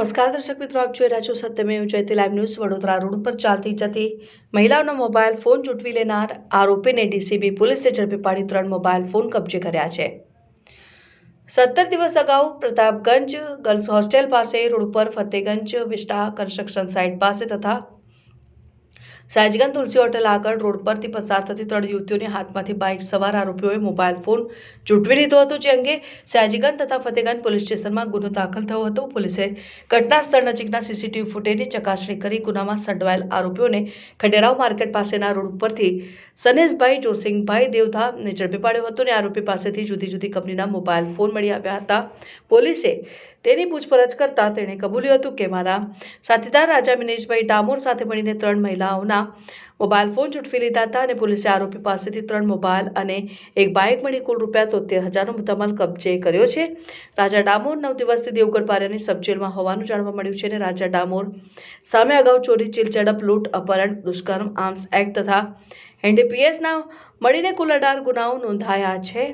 નમસ્કાર દર્શક મિત્રો, આપ જોઈ રહ્યા છો Satyamev Jayati live news Vadodara road પર ચાલતી જતી મહિલાઓનો મોબાઈલ ફોન ચૂંટવી લેનાર આરોપીને ડીસીબી પોલીસે ઝડપી પાડી ત્રણ મોબાઈલ ફોન કબજે કર્યા છે. સત્તર દિવસ અગાઉ પ્રતાપગંજ ગર્લ્સ હોસ્ટેલ પાસે રોડ ઉપર ફતેગંજ વિસ્ટા કન્સ્ટ્રક્શન સાઇટ પાસે તથા સાજગંજ તુલસી હોટેલ આગળ રોડ પરથી પસાર થતી ત્રણ યુવતીઓને હાથમાંથી બાઇક સવાર આરોપીઓએ મોબાઈલ ફોન ચૂંટવી લીધો હતો, જે અંગે સાયજગંજ તથા ફતેગંજ પોલીસ સ્ટેશનમાં ગુનો દાખલ થયો હતો. પોલીસે ઘટના સ્થળ નજીકના સીસીટીવી ફૂટેજની ચકાસણી કરી ગુનામાં સંડવાયેલ આરોપીઓને ખંડેરાવ માર્કેટ પાસેના રોડ ઉપરથી સનેશભાઈ જોરસિંહભાઈ દેવધાને ઝડપી પાડ્યો હતો અને આરોપી પાસેથી જુદી જુદી કંપનીના મોબાઈલ ફોન મળી આવ્યા હતા. પોલીસે તેની પૂછપરછ કરતા તેણે કબૂલ્યું હતું કે મારા સાથીદાર રાજા મિનેશભાઈ ડામોર સાથે મળીને ત્રણ મહિલાઓના મોબાઈલ ફોન ઝૂંટવી લીધા હતા અને પોલીસે આરોપી પાસેથી ત્રણ મોબાઈલ અને એક બાઇક મળી કુલ રૂપિયા તોતેર હજારનો મુદ્દામાલ કબજે કર્યો છે. રાજા ડામોર નવ દિવસથી દેવગઢ પારિયાની સબજેલમાં હોવાનું જાણવા મળ્યું છે અને રાજા ડામોર સામે અગાઉ ચોરી ચીલ ઝડપ લૂંટ, અપહરણ, દુષ્કર્મ, આર્મ્સ એક્ટ તથા એનડીપીએસના મળીને કુલ અઢાર ગુનાઓ નોંધાયા છે.